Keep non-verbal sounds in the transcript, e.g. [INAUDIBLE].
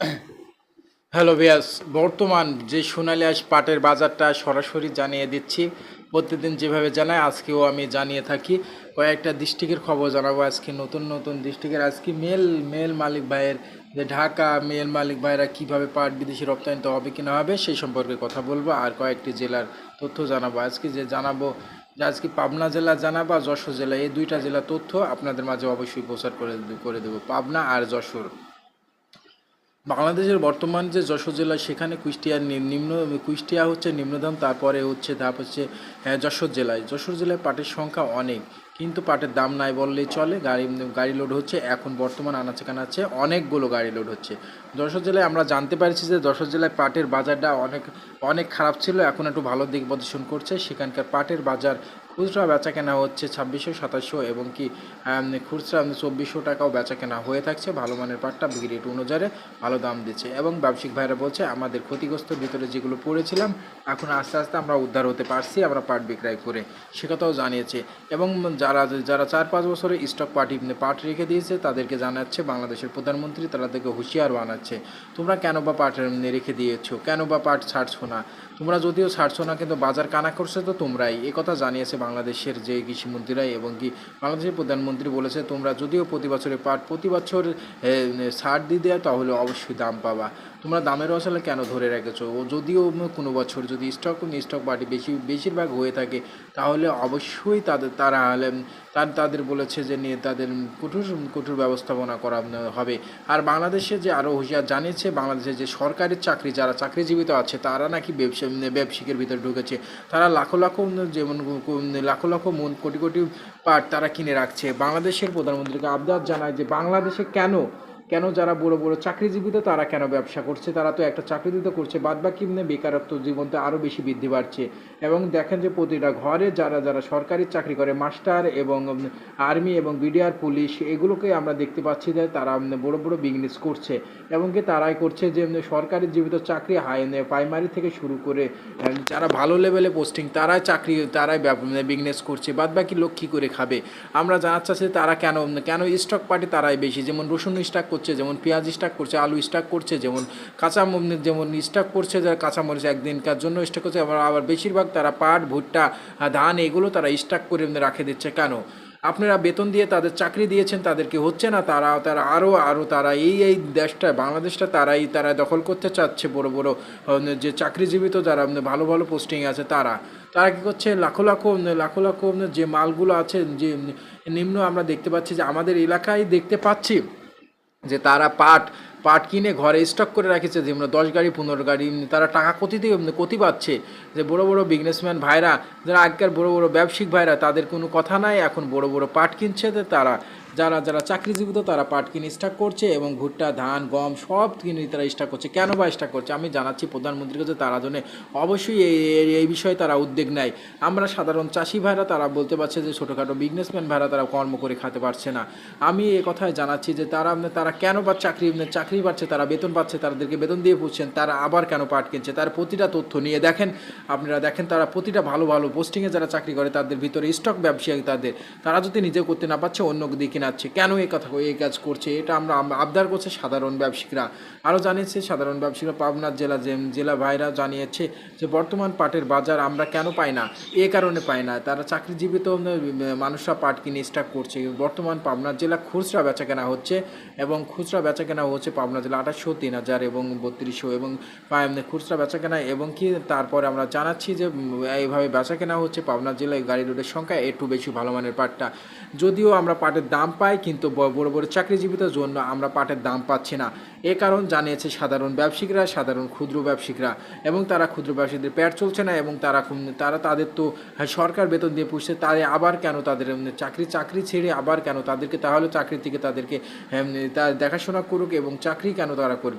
[COUGHS] Hello বিয়াস বর্তমান যে সোনালী আঁশ পাটের বাজারটা সরাসরি জানিয়ে দিচ্ছি। প্রতিদিন যেভাবে জানাই আজকেও আমি জানিয়ে থাকি। কয়েকটা ডিস্ট্রিক্টের খবর জানাব আজকে, নতুন নতুন ডিস্ট্রিক্টের আজকে মেল মেল মালিক ভাইয়ের যে ঢাকা, মেল মালিক ভাইরা কীভাবে পাট বিদেশি রপ্তানিতে হবে কিনা হবে, সেই সম্পর্কে কথা বলব। আর কয়েকটি জেলার তথ্য জানাব। আজকে যে জানাব, যে আজকে পাবনা জেলা জানাব যশোর জেলা, এই দুইটা জেলা তথ্য আপনাদের মাঝে অবশ্যই প্রচার করে করে দেবো। পাবনা আর যশোর। বাংলাদেশের বর্তমান যে যশোর জেলা সেখানে কুষ্টিয়া নিম্ন কুষ্টিয়া হচ্ছে নিম্নদাম তারপরে হচ্ছে ধাপ হচ্ছে আহ, যশোর জেলায়। যশোর জেলায় পাটের সংখ্যা অনেক কিন্তু পাটের দাম নাই বললেই চলে। গাড়ি গাড়ি লোড হচ্ছে এখন বর্তমান আনাচে কানাচে অনেকগুলো গাড়ি লোড হচ্ছে। যশোর জেলায় আমরা জানতে পারছি যে যশোর জেলায় পাটের বাজারটা অনেক অনেক খারাপ ছিল এখন একটু ভালো দিক প্রদর্শন করছে। সেখানকার পাটের বাজার খুচরা বেচা কেনা হচ্ছে ছাব্বিশশো, সাতাশশো এবং কি খুচরা চব্বিশশো টাকাও বেচা কেনা হয়ে থাকছে। ভালো মানের পাটটা রেট অনুযায়ী ভালো দাম দিচ্ছে এবং ব্যবসায়িক ভাইরা বলছে, আমাদের ক্ষতিগ্রস্ত ভিতরে যেগুলো পড়েছিলাম, এখন আস্তে আস্তে আমরা উদ্ধার হতে পারছি, আমরা পাট বিক্রয় করে। সে কথাও জানিয়েছে এবং যারা যারা চার পাঁচ বছরে স্টক পার্টি পাট রেখে দিয়েছে, তাদেরকে জানাচ্ছে বাংলাদেশের প্রধানমন্ত্রী তারা থেকে হুঁশিয়ার বানাচ্ছে, তোমরা কেন বা পাট রেখে দিয়েছ? কেন বা পাট ছাড়ছো না? তোমরা যদিও ছাড়ছো না, কিন্তু বাজার কানা করছে তো তোমরাই। এ কথা জানিয়েছে বাংলাদেশের যে কৃষিমন্ত্রীরা এবং কি বাংলাদেশের প্রধানমন্ত্রী বলেছে, তোমরা যদিও প্রতি বছরে পাট, প্রতি বছর সার দিয়ে দেয়, তাহলে অবশ্যই দাম পাবা। তোমরা দামের আসলে কেন ধরে রেখেছো? ও যদিও কোনো বছর যদি স্টক স্টক পার্টি বেশি, বেশিরভাগ হয়ে থাকে, তাহলে অবশ্যই তাদের, তারা তার, তাদের বলেছে যে নিয়ে তাদের কঠোর কঠোর ব্যবস্থাপনা করা হবে। আর বাংলাদেশে যে আরও হুঁশিয়ার জানিয়েছে, বাংলাদেশে যে সরকারি চাকরি, যারা চাকরিজীবিত আছে, তারা নাকি ব্যবসা ব্যবসায়িকের ভিতরে ঢুকেছে। তারা লাখো লাখো যেমন লাখো লাখো মন, কোটি কোটি পাট তারা কিনে রাখছে। বাংলাদেশের প্রধানমন্ত্রীকে আবদার জানায় যে বাংলাদেশে কেন কেন যারা বড় বড় চাকরিজীবিত তারা কেন ব্যবসা করছে? তারা তো একটা চাকরি দিতে করছে বাদ বাকি এমনি বেকারত্ব জীবনতে আরও বেশি বৃদ্ধি পাচ্ছে। এবং দেখেন যে প্রতিটা ঘরে যারা যারা সরকারি চাকরি করে, মাস্টার এবং আর্মি এবং বিডিআর, পুলিশ, এগুলোকে আমরা দেখতে পাচ্ছি যে তারা বড় বড় বিজনেস করছে। এবং কি তারাই করছে যে সরকারি জীবিত চাকরি হাই প্রাইমারি থেকে শুরু করে, যারা ভালো লেভেলে পোস্টিং তারাই চাকরি, তারাই বিজনেস করছে বাদ বাকি লোক কী করে খাবে? আমরা জানার চাচ্ছি তারা কেন কেন স্টক পার্টি তারাই বেশি? যেমন রসুন স্টক করছে, যেমন পেঁয়াজ স্টক করছে, আলু স্টক করছে, যেমন কাঁচা যেমন স্টক করছে, যারা কাঁচামরিচ একদিনকার জন্য স্টক করছে, আবার আবার বেশিরভাগ তারা পাট, ভুট্টা, ধান এগুলো তারা স্টক করে রাখে দিচ্ছে। কেন? আপনারা বেতন দিয়ে তাদের চাকরি দিয়েছেন, তাদেরকে হচ্ছে না, তারা তারা আরও আরও তারা এই এই দেশটা, বাংলাদেশটা তারাই, তারা দখল করতে চাচ্ছে বড় বড় যে চাকরিজীবিত যারা ভালো ভালো পোস্টিং আছে তারা। তারা কী করছে? লাখো লাখো লাখো লাখো যে মালগুলো আছে, যে নিম্ন আমরা দেখতে পাচ্ছি যে আমাদের এলাকায় দেখতে পাচ্ছি যে তারা পাট পাট কিনে ঘরে স্টক করে রেখেছে যেমন দশ গাড়ি, পনেরো গাড়ি, তারা টাকা কতি দিয়ে কতি পাচ্ছে। যে বড় বড় বিজনেসম্যান ভাইরা, যারা আগেকার বড় বড় ব্যবসায়িক ভাইরা, তাদের কোনো কথা নাই, এখন বড় বড় পাট কিনছে তারা যারা যারা চাকরিজীবিত তারা পাট কিনে স্টক করছে এবং ভুট্টা, ধান, গম সব কিনে তারা স্টক করছে। কেন বা স্টক করছে? আমি জানাচ্ছি প্রধানমন্ত্রীর কাছে, তারা জন্য অবশ্যই এই বিষয়ে তারা উদ্যোগ নেয়। আমরা সাধারণ চাষি ভাইরা তারা বলতে পারছে যে, ছোটোখাটো বিজনেসম্যান ভাইরা তারা কর্ম করে খেতে পারছে না। আমি এ কথায় জানাচ্ছি যে, তারা তারা কেন বা চাকরি চাকরি পাচ্ছে তারা বেতন পাচ্ছে তাদেরকে বেতন দিয়ে পুষছেন তারা আবার কেন পাট কিনছে? তার প্রতিটা তথ্য নিয়ে দেখেন, আপনারা দেখেন, তারা প্রতিটা ভালো ভালো পোস্টিংয়ে যারা চাকরি করে, তাদের ভিতরে স্টক ব্যবসায়ী তাদের। তারা যদি নিজে করতে না পারছে অন্য দিকে নাচ্ছে, কেন এই কথা এই কাজ করছে, এটা আমরা আবদার করছে সাধারণ ব্যবসায়িকরা আরও জানিয়েছে সাধারণ ব্যবসায়ীরা পাবনা জেলা জেলা ভাইরা জানিয়েছে যে বর্তমান পাটের বাজার আমরা কেন পাই না, এ কারণে পাই না। তারা চাকরিজীবিত মানুষরা পাট কিনে স্টক করছে। বর্তমান পাবনা জেলা খুচরা বেচা কেনা হচ্ছে এবং খুচরা বেচা কেনা হচ্ছে পাবনা জেলা আঠাশশো, তিন হাজার এবং বত্রিশশো এবং খুচরা বেচা কেনা এবং কি তারপরে আমরা জানাচ্ছি যে এইভাবে বেচা কেনা হচ্ছে পাবনা জেলায় গাড়ি রোডের সংখ্যা একটু বেশি ভালো মানের পাটটা। যদিও আমরা পাটের দাম পাই কিন্তু বড় বড় চাকরিজীবীদের জন্য আমরা পাটের দাম পাচ্ছি না। এ কারণ জানিয়েছে সাধারণ ব্যবসায়িকরা সাধারণ ক্ষুদ্র ব্যবসায়িকরা এবং তারা ক্ষুদ্র ব্যবসায়ীদের পেট চলছে না এবং তারা তারা তাদের তো হ্যাঁ, সরকার বেতন দিয়ে পুষছে তারা আবার কেন তাদের চাকরি চাকরি ছেড়ে আবার কেন তাদেরকে তাহলে চাকরি থেকে তাদেরকে হ্যাঁ, দেখাশোনা করুক এবং চাকরি কেন তারা করবে?